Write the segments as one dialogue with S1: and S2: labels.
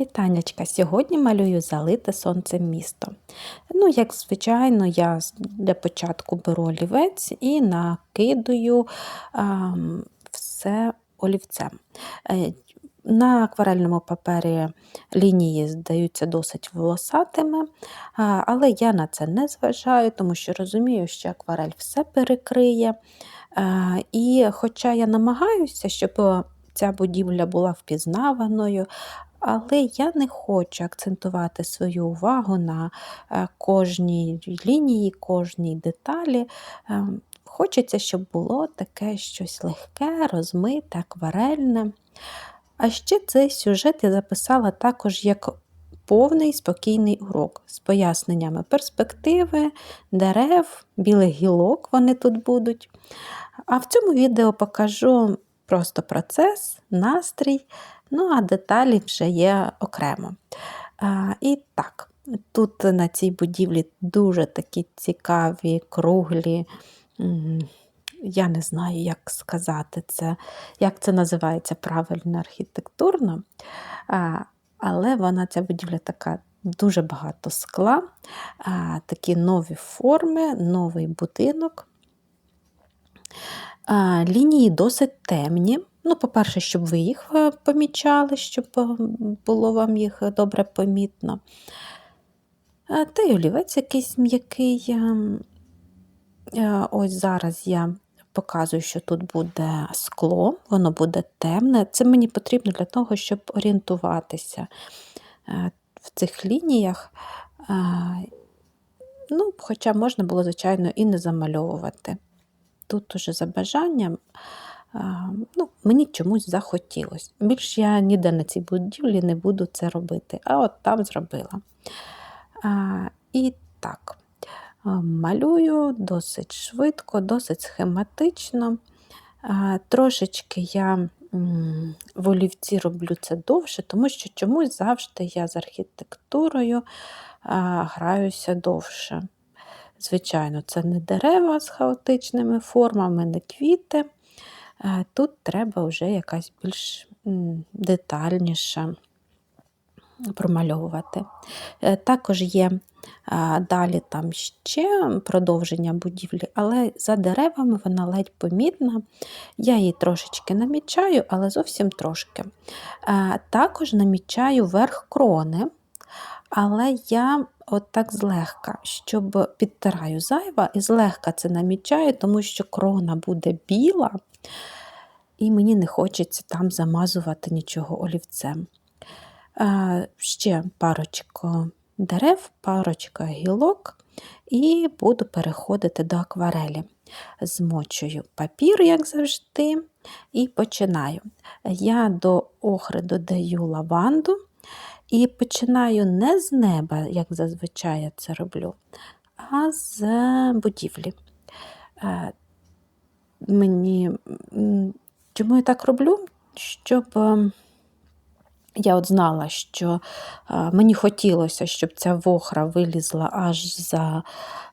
S1: Вітанечка, сьогодні малюю залите сонцем місто. Ну, як звичайно, я для початку беру олівець і накидаю а, все олівцем. Е, на акварельному папері лінії здаються досить волосатими, але я на це не зважаю, тому що розумію, що акварель все перекриє. І хоча я намагаюся, щоб ця будівля була впізнаваною, але я не хочу акцентувати свою увагу на е, кожній лінії, кожній деталі. Е, хочеться, щоб було таке щось легке, розмите, акварельне. А ще цей сюжет я записала також як повний спокійний урок з поясненнями перспективи, дерев, білих гілок вони тут будуть. А в цьому відео покажу просто процес, настрій, ну а деталі вже є окремо. І так, тут на цій будівлі дуже такі цікаві, круглі. Я не знаю, як сказати це, як це називається правильно архітектурно. Але вона, ця будівля така дуже багато скла, такі нові форми, новий будинок. Лінії досить темні. Ну, По-перше, щоб ви їх е, помічали, щоб е, було вам їх добре помітно. Та й олівець якийсь м'який. Е, ось зараз я показую, що тут буде скло, воно буде темне. Це мені потрібно для того, щоб орієнтуватися в цих лініях. Ну, Хоча можна було, звичайно, і не замальовувати. Тут уже за бажанням ну, мені чомусь захотілося. Більш я ніде на цій будівлі не буду це робити, а от там зробила. І так, малюю досить швидко, досить схематично. Трошечки я в олівці роблю це довше, тому що чомусь завжди я з архітектурою граюся довше. Звичайно, це не дерева з хаотичними формами, не квіти. Тут треба вже якась більш детальніша промальовувати. Е, також є далі там ще продовження будівлі, але за деревами вона ледь помітна. Я її трошечки намічаю, але зовсім трошки. Також намічаю верх крони, але я от так злегка, щоб підтираю зайва і злегка це намічаю, тому що крона буде біла і мені не хочеться там замазувати нічого олівцем. Ще парочка дерев, парочка гілок, і буду переходити до акварелі. Змочую папір, як завжди, і починаю. Я до охри додаю лаванду і починаю не з неба, як зазвичай я це роблю, а з будівлі. Е, мені Чому я так роблю? Щоб ем, я от знала, що е, мені хотілося, щоб ця вохра вилізла аж за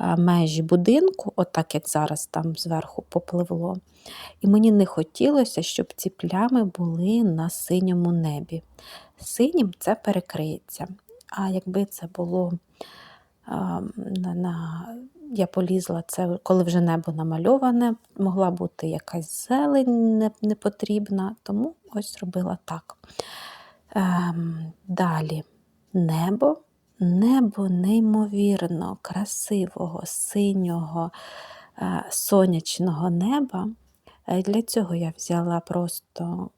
S1: е, межі будинку, отак як зараз там зверху попливло. І мені не хотілося, щоб ці плями були на синьому небі. Синім це перекриється. А якби це було ем, на, на я полізла це, коли вже небо намальоване, могла бути якась зелень непотрібна, тому ось зробила так. Ем, Далі небо, небо неймовірно, красивого, синього, е, сонячного неба. Е, для цього я взяла просто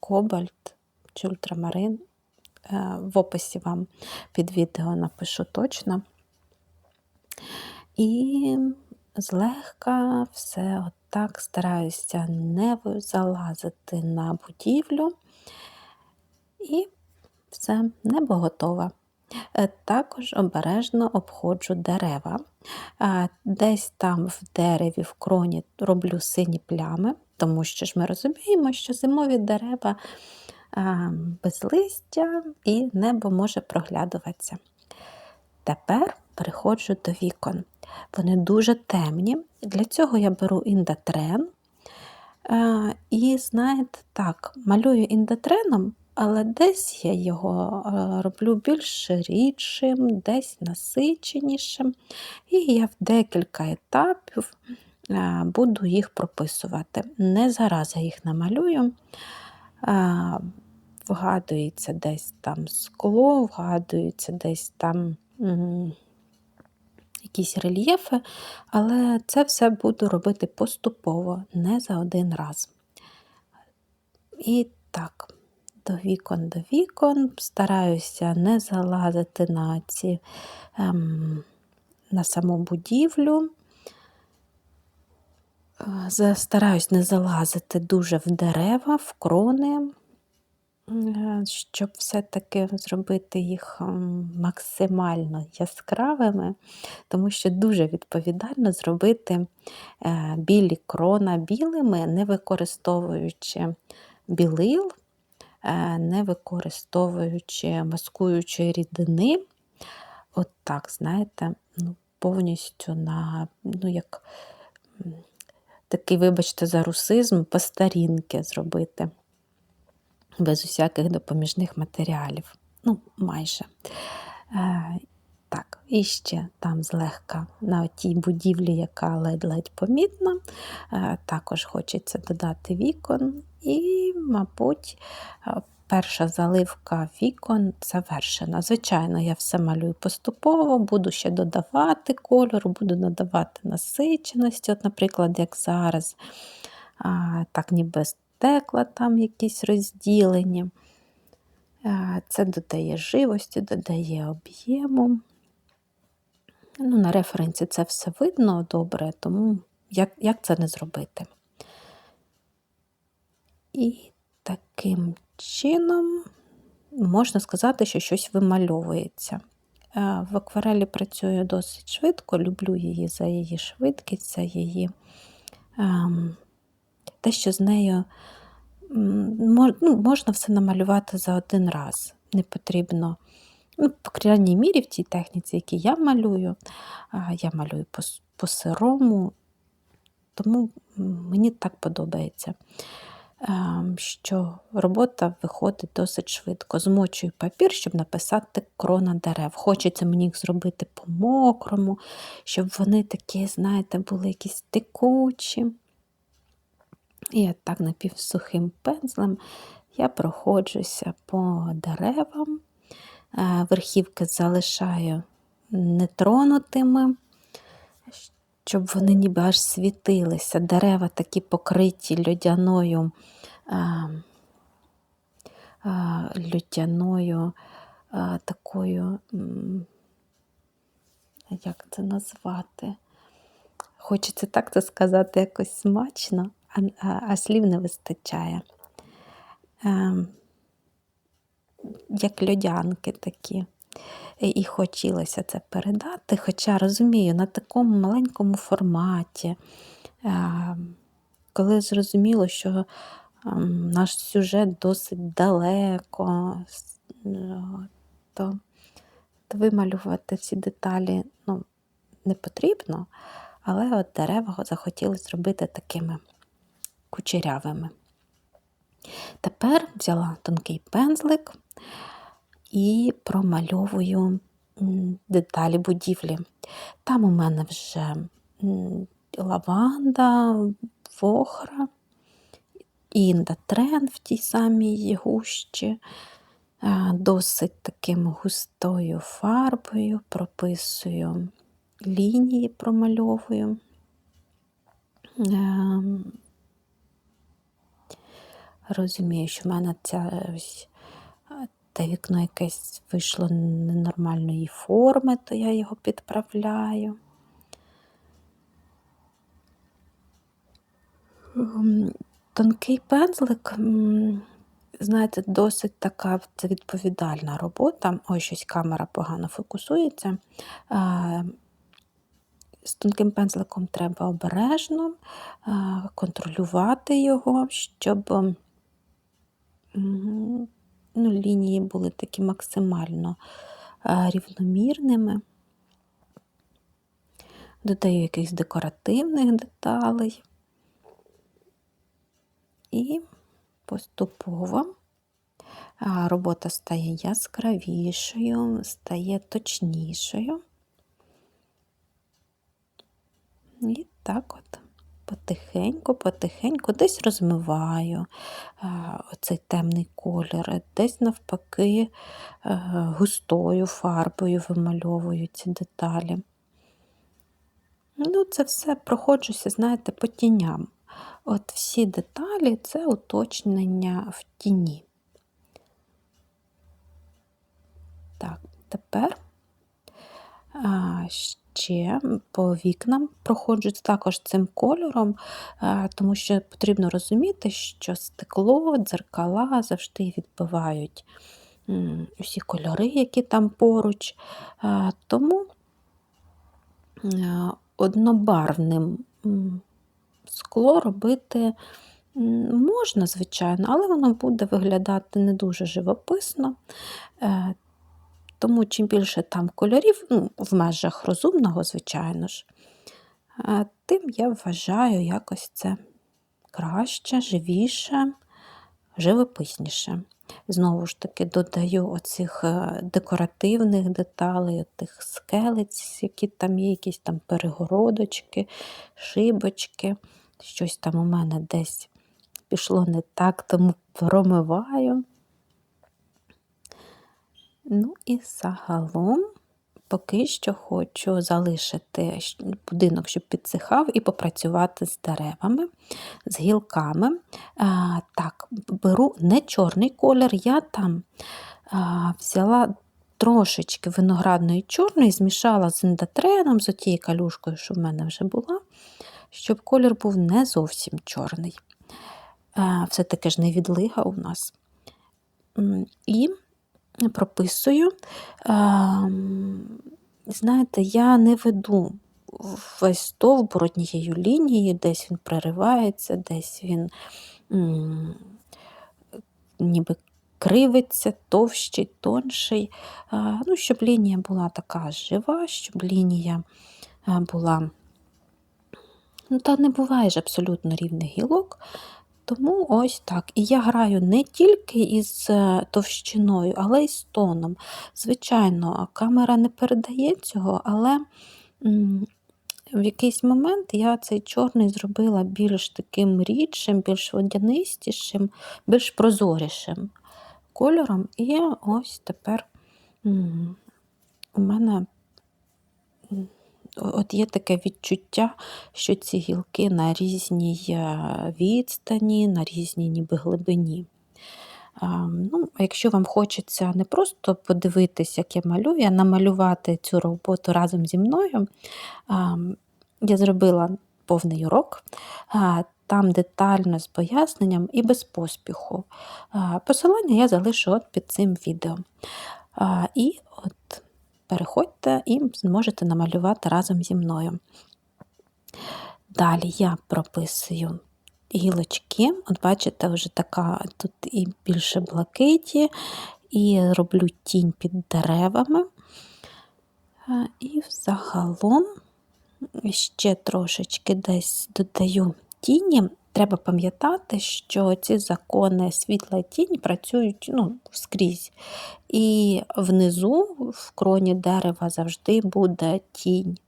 S1: кобальт чи ультрамарин. Е, в описі вам під відео напишу точно. І злегка все отак стараюся не залазити на будівлю. І все, небо готове. Е, також обережно обходжу дерева. Десь там в дереві, в кроні роблю сині плями, тому що ж ми розуміємо, що зимові дерева без листя і небо може проглядуватися. Тепер переходжу до вікон. Вони дуже темні. Для цього я беру індатрен. І, знаєте, так, малюю індатреном, але десь я його е, роблю більш рідшим, десь насиченішим. І я в декілька етапів е, буду їх прописувати. Не зараз я їх намалюю. Е, Вгадується десь там скло, вгадується десь там якісь рельєфи, але це все буду робити поступово, не за один раз. І так, до вікон до вікон, стараюся не залазити на ці ем, на саму будівлю. Е, Стараюсь не залазити дуже в дерева, в крони, е, щоб все-таки зробити їх ем, максимально яскравими, тому що дуже відповідально зробити е, білі крона білими, не використовуючи білил, не використовуючи маскуючої рідини. От так, знаєте, ну, повністю на, ну, як такий, вибачте, за русизм, по старінки зробити, без усяких допоміжних матеріалів. Ну, майже. Е, Так, і ще там злегка на тій будівлі, яка ледь-ледь помітна, е, також хочеться додати вікон, і, мабуть, е, перша заливка вікон завершена. Звичайно, я все малюю поступово, буду ще додавати кольору, буду додавати насиченості, От, наприклад, як зараз, так ніби стекла там якісь розділені. Це додає живості, додає об'єму. Ну, На референсі це все видно добре, тому як, як це не зробити? І таким чином можна сказати, що щось вимальовується. Е, в акварелі працюю досить швидко, люблю її за її швидкість, за її ем, те, що з нею ну, можна все намалювати за один раз. Не потрібно, ну, по крайній мірі, в тій техніці, які я малюю, я малюю по сирому, тому мені так подобається. Ем, що робота виходить досить швидко. Змочую папір, щоб написати крона дерев. Хочеться мені їх зробити по-мокрому, щоб вони такі, знаєте, були якісь текучі. І так напівсухим пензлем я проходжуся по деревам, е, верхівки залишаю нетронутими, щоб вони ніби аж світилися. Дерева такі покриті льодяною льодяною такою, як це назвати? Хочеться так це сказати якось смачно, а, а, а слів не вистачає. Ем, як льодянки такі. І хотілося це передати, хоча розумію, на такому маленькому форматі, ем, коли зрозуміло, що ем, наш сюжет досить далеко, то, то вималювати всі деталі ну, не потрібно, але от дерева захотіли зробити такими кучерявими. Тепер взяла тонкий пензлик і промальовую деталі будівлі. Там у мене вже лаванда, вохра, індотрен в тій самій гущі, досить таким густою фарбою, прописую лінії, промальовую. Ем, розумію, що в мене ця те вікно якесь вийшло ненормальної форми, то я його підправляю. Тонкий пензлик, знаєте, досить така відповідальна робота. Ой, щось камера погано фокусується. З тонким пензликом треба обережно контролювати його, щоб ну, лінії були такі максимально рівномірними. Додаю якихось декоративних деталей і поступово робота стає яскравішою, стає точнішою. І так от потихеньку, потихеньку десь розмиваю а, оцей темний колір, десь навпаки густою фарбою вимальовую ці деталі. Ну, це все проходжуся, знаєте, по тіням. От всі деталі це уточнення в тіні. Так, тепер ще по вікнам проходжу також цим кольором, тому що потрібно розуміти, що стекло, дзеркала завжди відбивають усі кольори, які там поруч. Тому а, однобарвним скло робити можна, звичайно, але воно буде виглядати не дуже живописно. Тому чим більше там кольорів, ну, в межах розумного, звичайно ж, е, тим я вважаю якось це краще, живіше, живописніше. Знову ж таки, додаю оцих е, декоративних деталей, тих скелець, які там є, якісь там перегородочки, шибочки. Щось там у мене десь пішло не так, тому промиваю. Ну і загалом поки що хочу залишити будинок, щоб підсихав, і попрацювати з деревами, з гілками. А, так, беру не чорний колір, я там а, взяла трошечки виноградної чорної, змішала з індотреном, з отією калюшкою, що в мене вже була, щоб колір був не зовсім чорний. Все-таки ж не відлига у нас. І прописую. Ем, Знаєте, я не веду весь стовбур однією лінією, десь він проривається, десь він ніби кривиться, товщий, тонший. Ну, щоб лінія була така жива, щоб лінія була. Ну, та не буває ж абсолютно рівних гілок. Тому ось так. І я граю не тільки із е, товщиною, але й з тоном. Звичайно, камера не передає цього, але в якийсь момент я цей чорний зробила більш таким рідшим, більш водянистішим, більш прозорішим кольором. І ось тепер у мене. От є таке відчуття, що ці гілки на різній е, відстані, на різній ніби глибині. Ну, якщо вам хочеться не просто подивитись, як я малюю, а намалювати цю роботу разом зі мною, я зробила повний урок. Там детально з поясненням і без поспіху. Посилання я залишу от під цим відео. І переходьте і зможете намалювати разом зі мною. Далі я прописую гілочки. От бачите, вже така тут і більше блакиті, і роблю тінь під деревами. І загалом ще трошечки десь додаю тіні. Треба пам'ятати, що ці закони світла і тіні працюють ну, скрізь. І внизу, в кроні дерева, завжди буде тінь.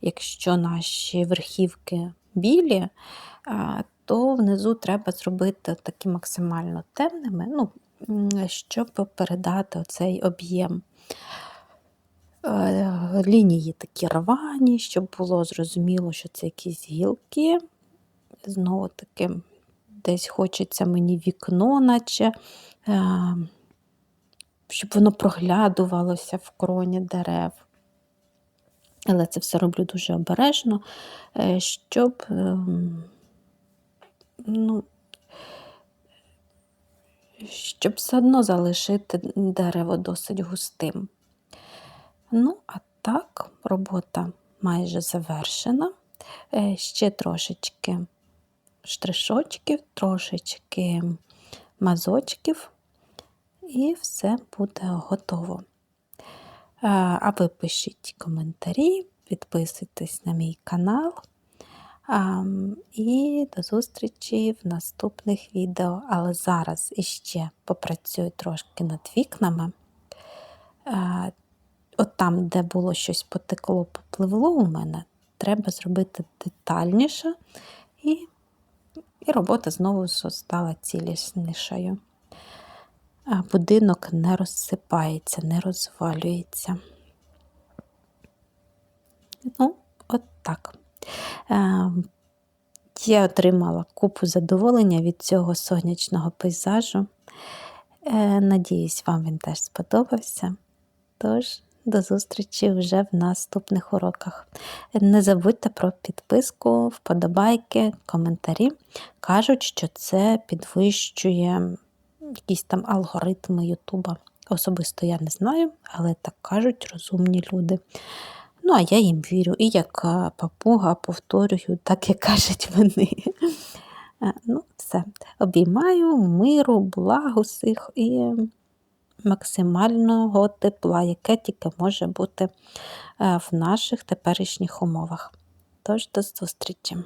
S1: Якщо наші верхівки білі, то внизу треба зробити такі максимально темними, ну, щоб передати оцей об'єм. Е, Лінії такі рвані, щоб було зрозуміло, що це якісь гілки. Знову таки, десь хочеться мені вікно, наче, е, щоб воно проглядувалося в кроні дерев. Але це все роблю дуже обережно, е, щоб ем, ну, щоб все одно залишити дерево досить густим. Ну, а так, робота майже завершена. Е, Ще трошечки штришочків, трошечки мазочків, і все буде готово. А ви пишіть коментарі, підписуйтесь на мій канал. І до зустрічі в наступних відео. Але зараз іще попрацюю трошки над вікнами. Е, От там, де було щось потекло, попливло у мене, треба зробити детальніше, і, і робота знову стала ціліснішою. Будинок не розсипається, не розвалюється. Ну, от так. Е, Я отримала купу задоволення від цього сонячного пейзажу. Е, Надіюсь, вам він теж сподобався. Тож, до зустрічі вже в наступних уроках. Не забудьте про підписку, вподобайки, коментарі. Кажуть, що це підвищує якісь там алгоритми Ютуба. Особисто я не знаю, але так кажуть розумні люди. Ну, а я їм вірю. І як папуга повторюю, так і кажуть вони. Е, Ну, все. Обіймаю миру, благу всіх і максимального тепла, яке тільки може бути е, в наших теперішніх умовах. Тож, до зустрічі!